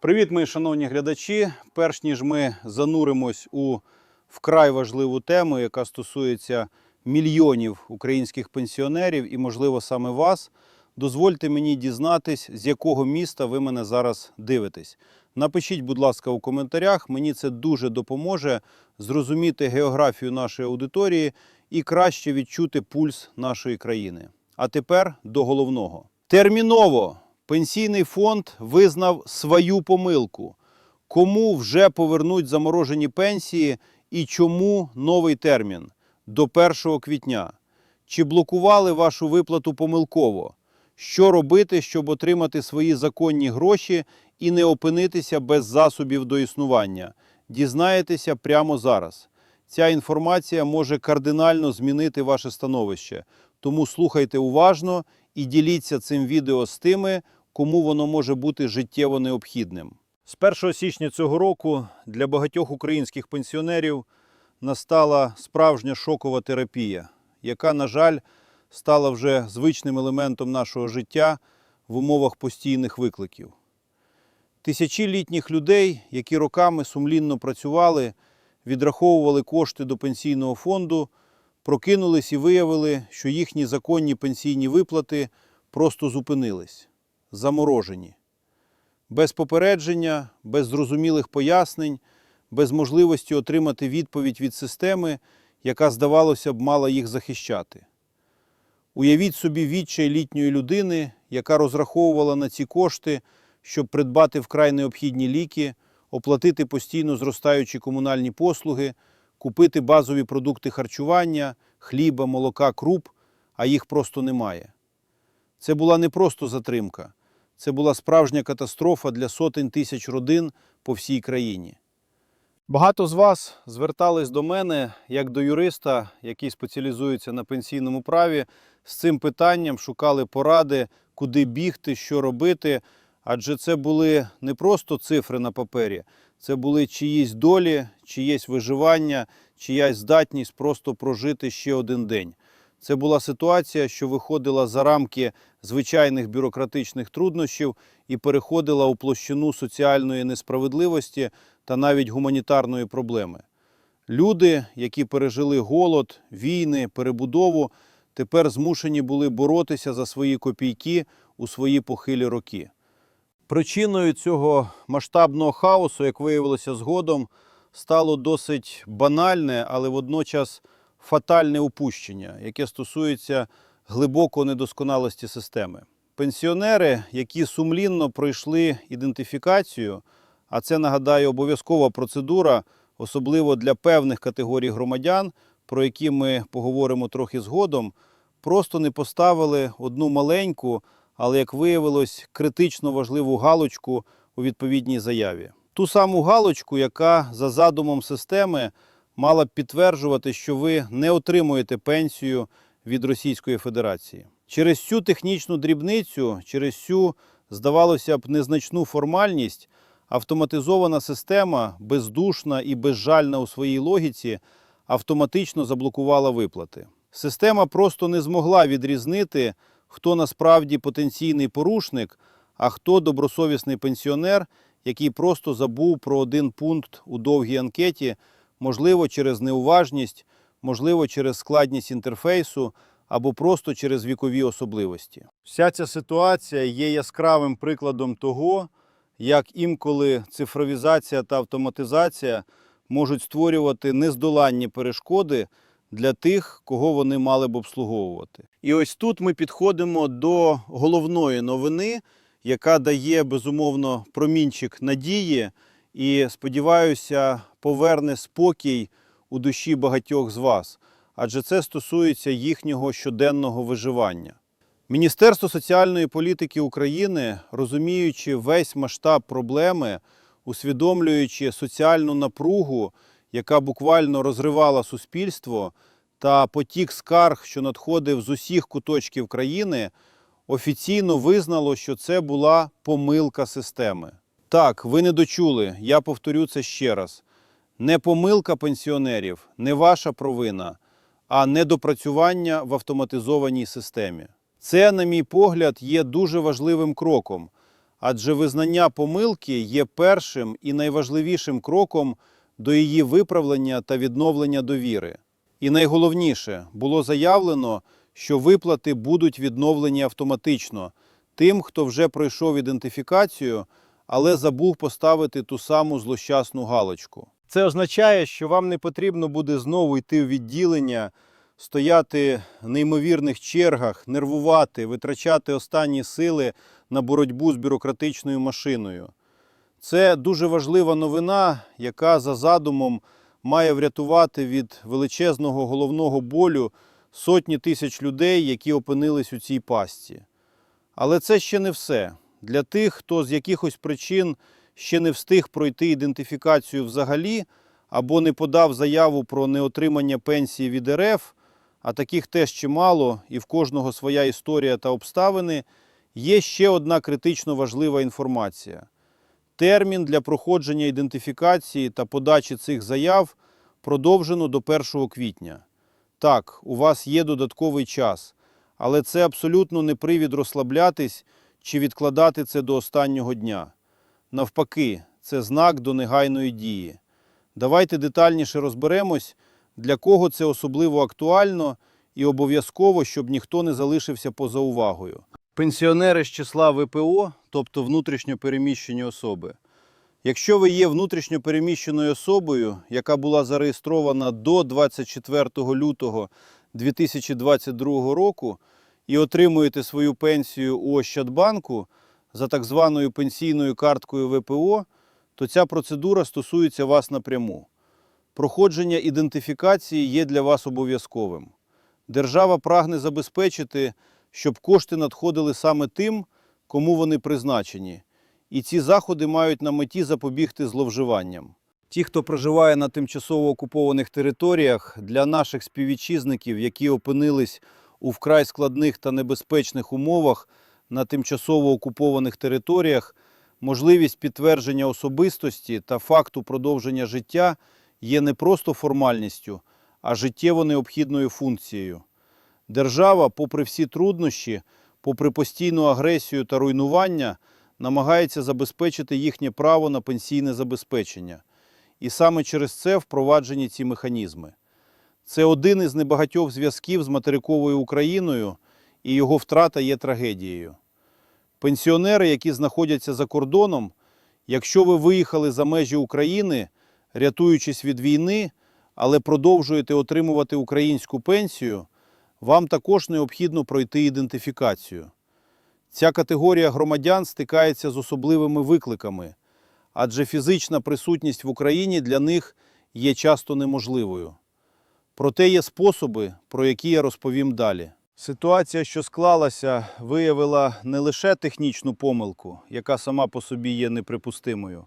Привіт, мої шановні глядачі. Перш ніж ми зануримось у вкрай важливу тему, яка стосується мільйонів українських пенсіонерів і, можливо, саме вас, дозвольте мені дізнатись, з якого міста ви мене зараз дивитесь. Напишіть, будь ласка, у коментарях. Мені це дуже допоможе зрозуміти географію нашої аудиторії і краще відчути пульс нашої країни. А тепер до головного. Терміново пенсійний фонд визнав свою помилку. Кому вже повернуть заморожені пенсії і чому новий термін до 1 квітня? Чи блокували вашу виплату помилково? Що робити, щоб отримати свої законні гроші і не опинитися без засобів до існування? Дізнаєтеся прямо зараз. Ця інформація може кардинально змінити ваше становище. Тому слухайте уважно і діліться цим відео з тими, кому воно може бути життєво необхідним. З 1 січня цього року для багатьох українських пенсіонерів настала справжня шокова терапія, яка, на жаль, стала вже звичним елементом нашого життя в умовах постійних викликів. Тисячі літніх людей, які роками сумлінно працювали, відраховували кошти до пенсійного фонду, прокинулись і виявили, що їхні законні пенсійні виплати просто зупинились, заморожені. Без попередження, без зрозумілих пояснень, без можливості отримати відповідь від системи, яка, здавалося б, мала їх захищати. Уявіть собі відчай літньої людини, яка розраховувала на ці кошти, щоб придбати вкрай необхідні ліки, оплатити постійно зростаючі комунальні послуги, купити базові продукти харчування, хліба, молока, круп, а їх просто немає. Це була не просто затримка, це була справжня катастрофа для сотень тисяч родин по всій країні. Багато з вас звертались до мене як до юриста, який спеціалізується на пенсійному праві, з цим питанням шукали поради, куди бігти, що робити. Адже це були не просто цифри на папері, це були чиїсь долі, чиєсь виживання, чиясь здатність просто прожити ще один день. Це була ситуація, що виходила за рамки звичайних бюрократичних труднощів і переходила у площину соціальної несправедливості та навіть гуманітарної проблеми. Люди, які пережили голод, війни, перебудову, тепер змушені були боротися за свої копійки у свої похилі роки. Причиною цього масштабного хаосу, як виявилося згодом, стало досить банальне, але водночас фатальне упущення, яке стосується глибокої недосконалості системи. Пенсіонери, які сумлінно пройшли ідентифікацію, а це нагадаю обов'язкова процедура, особливо для певних категорій громадян, про які ми поговоримо трохи згодом, просто не поставили одну маленьку, але як виявилось, критично важливу галочку у відповідній заяві. Ту саму галочку, яка за задумом системи мала б підтверджувати, що ви не отримуєте пенсію від Російської Федерації. Через цю технічну дрібницю, через цю, здавалося б, незначну формальність, автоматизована система, бездушна і безжальна у своїй логіці, автоматично заблокувала виплати. Система просто не змогла відрізнити, хто насправді потенційний порушник, а хто добросовісний пенсіонер, який просто забув про один пункт у довгій анкеті, можливо, через неуважність, можливо, через складність інтерфейсу або просто через вікові особливості. Вся ця ситуація є яскравим прикладом того, як інколи цифровізація та автоматизація можуть створювати нездоланні перешкоди для тих, кого вони мали б обслуговувати. І ось тут ми підходимо до головної новини, яка дає безумовно промінчик надії і, сподіваюся, поверне спокій у душі багатьох з вас, адже це стосується їхнього щоденного виживання. Міністерство соціальної політики України, розуміючи весь масштаб проблеми, усвідомлюючи соціальну напругу, яка буквально розривала суспільство, та потік скарг, що надходив з усіх куточків країни, офіційно визнало, що це була помилка системи. Так, ви не дочули, я повторю це ще раз. Не помилка пенсіонерів, не ваша провина, а недопрацювання в автоматизованій системі. Це, на мій погляд, є дуже важливим кроком, адже визнання помилки є першим і найважливішим кроком до її виправлення та відновлення довіри. І найголовніше було заявлено, що виплати будуть відновлені автоматично тим, хто вже пройшов ідентифікацію, але забув поставити ту саму злощасну галочку. Це означає, що вам не потрібно буде знову йти в відділення, стояти в неймовірних чергах, нервувати, витрачати останні сили на боротьбу з бюрократичною машиною. Це дуже важлива новина, яка за задумом має врятувати від величезного головного болю сотні тисяч людей, які опинились у цій пастці. Але це ще не все. Для тих, хто з якихось причин ще не встиг пройти ідентифікацію взагалі, або не подав заяву про неотримання пенсії від РФ, а таких теж чимало, і в кожного своя історія та обставини, є ще одна критично важлива інформація. Термін для проходження ідентифікації та подачі цих заяв продовжено до 1 квітня. Так, у вас є додатковий час, але це абсолютно не привід розслаблятись чи відкладати це до останнього дня. Навпаки, це знак до негайної дії. Давайте детальніше розберемось, для кого це особливо актуально і обов'язково, щоб ніхто не залишився поза увагою. Пенсіонери з числа ВПО, тобто внутрішньо переміщені особи. Якщо ви є внутрішньо переміщеною особою, яка була зареєстрована до 24 лютого 2022 року і отримуєте свою пенсію у Ощадбанку за так званою пенсійною карткою ВПО, то ця процедура стосується вас напряму. Проходження ідентифікації є для вас обов'язковим. Держава прагне забезпечити, щоб кошти надходили саме тим, кому вони призначені. І ці заходи мають на меті запобігти зловживанням. Ті, хто проживає на тимчасово окупованих територіях, для наших співвітчизників, які опинились у вкрай складних та небезпечних умовах на тимчасово окупованих територіях, можливість підтвердження особистості та факту продовження життя є не просто формальністю, а життєво необхідною функцією. Держава, попри всі труднощі, попри постійну агресію та руйнування, намагається забезпечити їхнє право на пенсійне забезпечення. І саме через це впроваджені ці механізми. Це один із небагатьох зв'язків з материковою Україною, і його втрата є трагедією. Пенсіонери, які знаходяться за кордоном, якщо ви виїхали за межі України, рятуючись від війни, але продовжуєте отримувати українську пенсію, вам також необхідно пройти ідентифікацію. Ця категорія громадян стикається з особливими викликами, адже фізична присутність в Україні для них є часто неможливою. Проте є способи, про які я розповім далі. Ситуація, що склалася, виявила не лише технічну помилку, яка сама по собі є неприпустимою,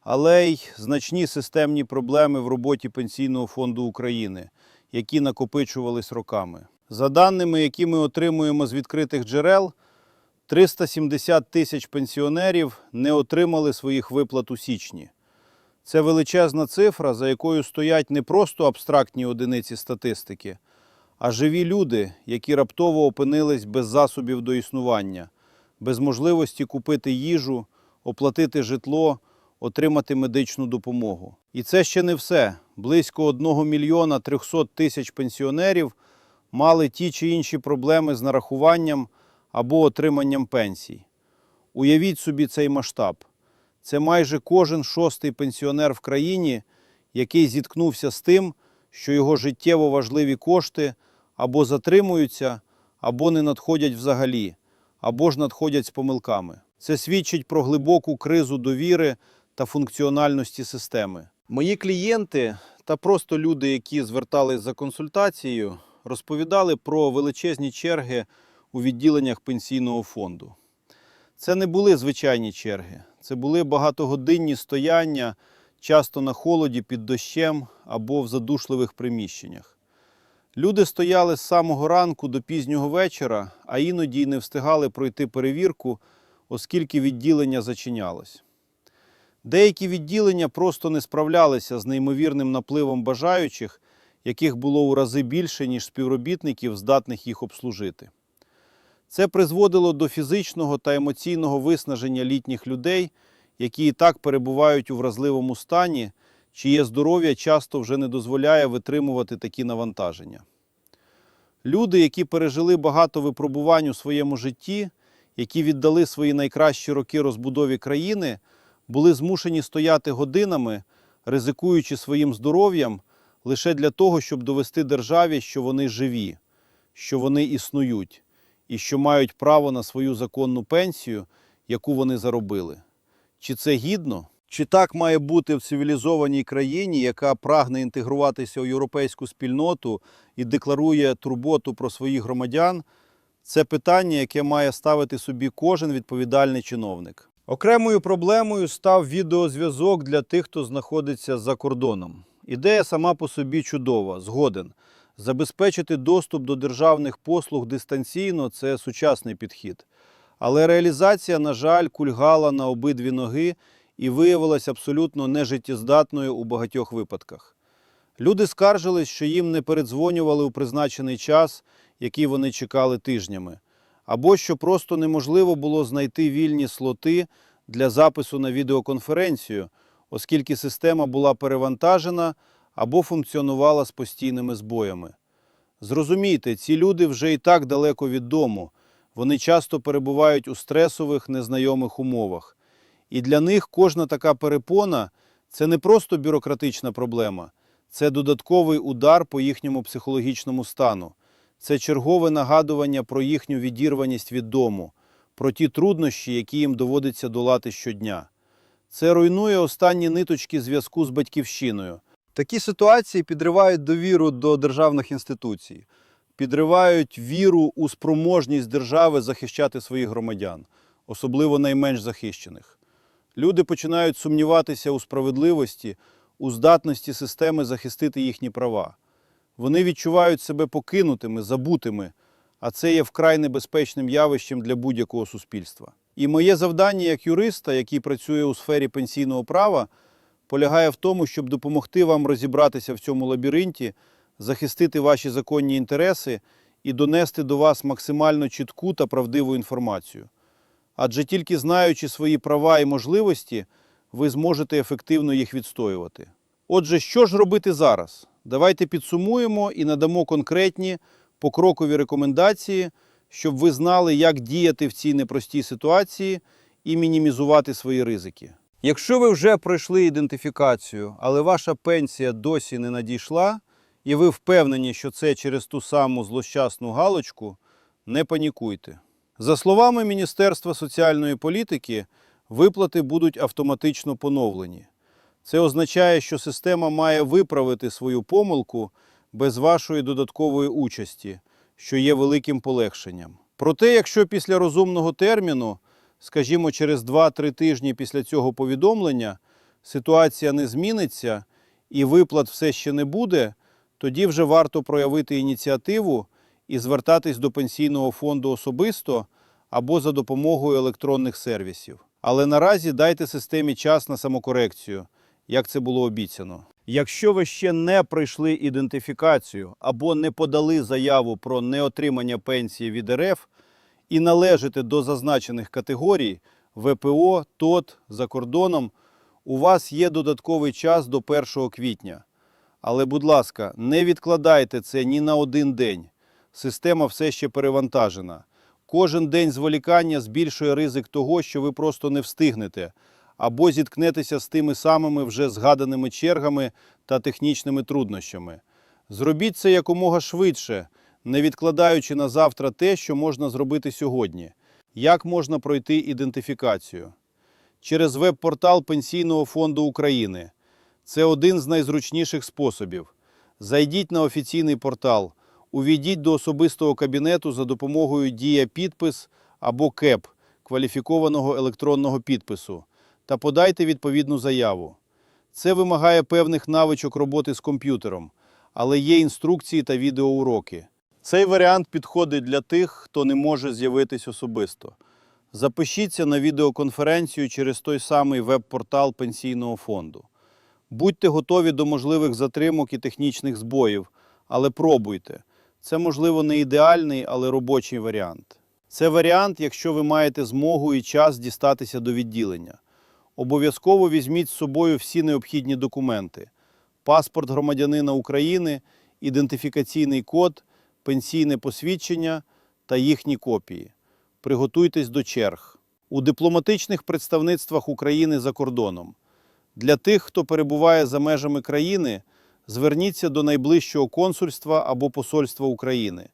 але й значні системні проблеми в роботі Пенсійного фонду України, які накопичувались роками. За даними, які ми отримуємо з відкритих джерел, 370 тисяч пенсіонерів не отримали своїх виплат у січні. Це величезна цифра, за якою стоять не просто абстрактні одиниці статистики, а живі люди, які раптово опинились без засобів до існування, без можливості купити їжу, оплатити житло, отримати медичну допомогу. І це ще не все. Близько 1 мільйона 300 тисяч пенсіонерів мали ті чи інші проблеми з нарахуванням або отриманням пенсій. Уявіть собі цей масштаб. Це майже кожен шостий пенсіонер в країні, який зіткнувся з тим, що його життєво важливі кошти або затримуються, або не надходять взагалі, або ж надходять з помилками. Це свідчить про глибоку кризу довіри та функціональності системи. Мої клієнти та просто люди, які звертались за консультацією, розповідали про величезні черги у відділеннях пенсійного фонду. Це не були звичайні черги, це були багатогодинні стояння, часто на холоді під дощем або в задушливих приміщеннях. Люди стояли з самого ранку до пізнього вечора, а іноді й не встигали пройти перевірку, оскільки відділення зачинялось. Деякі відділення просто не справлялися з неймовірним напливом бажаючих, яких було у рази більше, ніж співробітників, здатних їх обслужити. Це призводило до фізичного та емоційного виснаження літніх людей, які і так перебувають у вразливому стані, чиє здоров'я часто вже не дозволяє витримувати такі навантаження. Люди, які пережили багато випробувань у своєму житті, які віддали свої найкращі роки розбудові країни, були змушені стояти годинами, ризикуючи своїм здоров'ям лише для того, щоб довести державі, що вони живі, що вони існують і що мають право на свою законну пенсію, яку вони заробили. Чи це гідно? Чи так має бути в цивілізованій країні, яка прагне інтегруватися у європейську спільноту і декларує турботу про своїх громадян? Це питання, яке має ставити собі кожен відповідальний чиновник. Окремою проблемою став відеозв'язок для тих, хто знаходиться за кордоном. Ідея сама по собі чудова, згоден. Забезпечити доступ до державних послуг дистанційно це сучасний підхід. Але реалізація, на жаль, кульгала на обидві ноги і виявилась абсолютно нежиттєздатною у багатьох випадках. Люди скаржились, що їм не передзвонювали у призначений час, який вони чекали тижнями, або що просто неможливо було знайти вільні слоти для запису на відеоконференцію, оскільки система була перевантажена або функціонувала з постійними збоями. Зрозумійте, ці люди вже і так далеко від дому. Вони часто перебувають у стресових, незнайомих умовах. І для них кожна така перепона це не просто бюрократична проблема, це додатковий удар по їхньому психологічному стану. Це чергове нагадування про їхню відірваність від дому, про ті труднощі, які їм доводиться долати щодня. Це руйнує останні ниточки зв'язку з батьківщиною. Такі ситуації підривають довіру до державних інституцій, підривають віру у спроможність держави захищати своїх громадян, особливо найменш захищених. Люди починають сумніватися у справедливості, у здатності системи захистити їхні права. Вони відчувають себе покинутими, забутими, а це є вкрай небезпечним явищем для будь-якого суспільства. І моє завдання як юриста, який працює у сфері пенсійного права, полягає в тому, щоб допомогти вам розібратися в цьому лабіринті, захистити ваші законні інтереси і донести до вас максимально чітку та правдиву інформацію. Адже тільки знаючи свої права і можливості, ви зможете ефективно їх відстоювати. Отже, що ж робити зараз? Давайте підсумуємо і надамо конкретні покрокові рекомендації, щоб ви знали, як діяти в цій непростій ситуації і мінімізувати свої ризики. Якщо ви вже пройшли ідентифікацію, але ваша пенсія досі не надійшла, і ви впевнені, що це через ту саму злощасну галочку, не панікуйте. За словами Міністерства соціальної політики, виплати будуть автоматично поновлені. Це означає, що система має виправити свою помилку без вашої додаткової участі, що є великим полегшенням. Проте, якщо після розумного терміну, скажімо, через 2-3 тижні після цього повідомлення, ситуація не зміниться і виплат все ще не буде, тоді вже варто проявити ініціативу і звертатись до пенсійного фонду особисто або за допомогою електронних сервісів. Але наразі дайте системі час на самокорекцію, як це було обіцяно. Якщо ви ще не пройшли ідентифікацію або не подали заяву про неотримання пенсії від РФ і належите до зазначених категорій ВПО, ТОТ за кордоном, у вас є додатковий час до 1 квітня. Але, будь ласка, не відкладайте це ні на один день. Система все ще перевантажена. Кожен день зволікання збільшує ризик того, що ви просто не встигнете, або зіткнетеся з тими самими вже згаданими чергами та технічними труднощами. Зробіть це якомога швидше, не відкладаючи на завтра те, що можна зробити сьогодні. Як можна пройти ідентифікацію? Через веб-портал Пенсійного фонду України. Це один з найзручніших способів. Зайдіть на офіційний портал, увійдіть до особистого кабінету за допомогою Дія підпис або КЕП кваліфікованого електронного підпису та подайте відповідну заяву. Це вимагає певних навичок роботи з комп'ютером, але є інструкції та відеоуроки. Цей варіант підходить для тих, хто не може з'явитись особисто. Запишіться на відеоконференцію через той самий веб-портал Пенсійного фонду. Будьте готові до можливих затримок і технічних збоїв, але пробуйте. Це, можливо, не ідеальний, але робочий варіант. Це варіант, якщо ви маєте змогу і час дістатися до відділення. Обов'язково візьміть з собою всі необхідні документи: паспорт громадянина України, ідентифікаційний код, пенсійне посвідчення та їхні копії. Приготуйтесь до черг у дипломатичних представництвах України за кордоном. Для тих, хто перебуває за межами країни, зверніться до найближчого консульства або посольства України.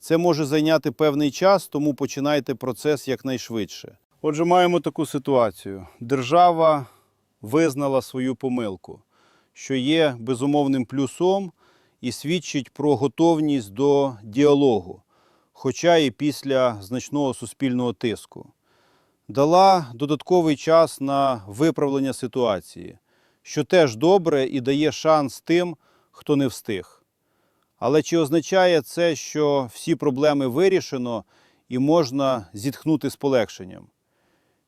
Це може зайняти певний час, тому починайте процес якнайшвидше. Отже, маємо таку ситуацію. Держава визнала свою помилку, що є безумовним плюсом і свідчить про готовність до діалогу, хоча і після значного суспільного тиску. Дала додатковий час на виправлення ситуації, що теж добре і дає шанс тим, хто не встиг. Але чи означає це, що всі проблеми вирішено і можна зітхнути з полегшенням?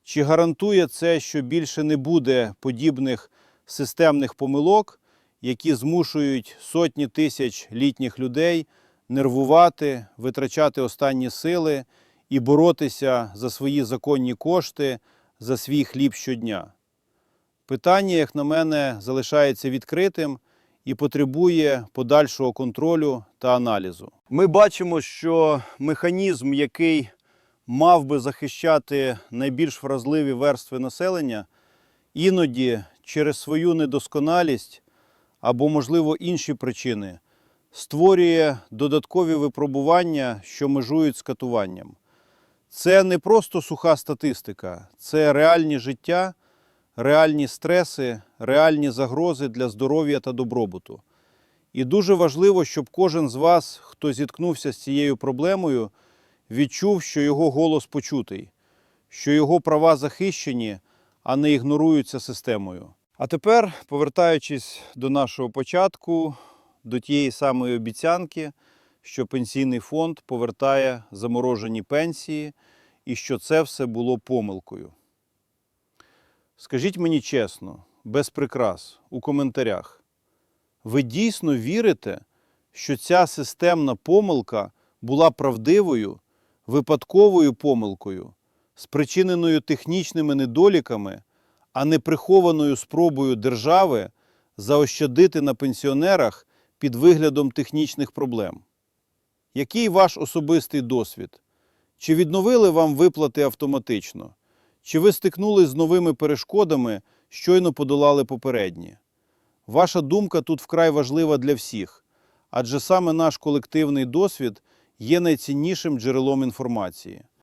Чи гарантує це, що більше не буде подібних системних помилок, які змушують сотні тисяч літніх людей нервувати, витрачати останні сили і боротися за свої законні кошти, за свій хліб щодня? Питання, як на мене, залишається відкритим і потребує подальшого контролю та аналізу. Ми бачимо, що механізм, який мав би захищати найбільш вразливі верстви населення, іноді через свою недосконалість або, можливо, інші причини створює додаткові випробування, що межують з катуванням. Це не просто суха статистика, це реальні життя, реальні стреси, реальні загрози для здоров'я та добробуту. І дуже важливо, щоб кожен з вас, хто зіткнувся з цією проблемою, відчув, що його голос почутий, що його права захищені, а не ігноруються системою. А тепер, повертаючись до нашого початку, до тієї самої обіцянки, що пенсійний фонд повертає заморожені пенсії і що це все було помилкою. Скажіть мені чесно, без прикрас, у коментарях, ви дійсно вірите, що ця системна помилка була правдивою, випадковою помилкою, спричиненою технічними недоліками, а не прихованою спробою держави заощадити на пенсіонерах під виглядом технічних проблем? Який ваш особистий досвід? Чи відновили вам виплати автоматично? Чи ви стикнулись з новими перешкодами, щойно подолали попередні? Ваша думка тут вкрай важлива для всіх, адже саме наш колективний досвід є найціннішим джерелом інформації.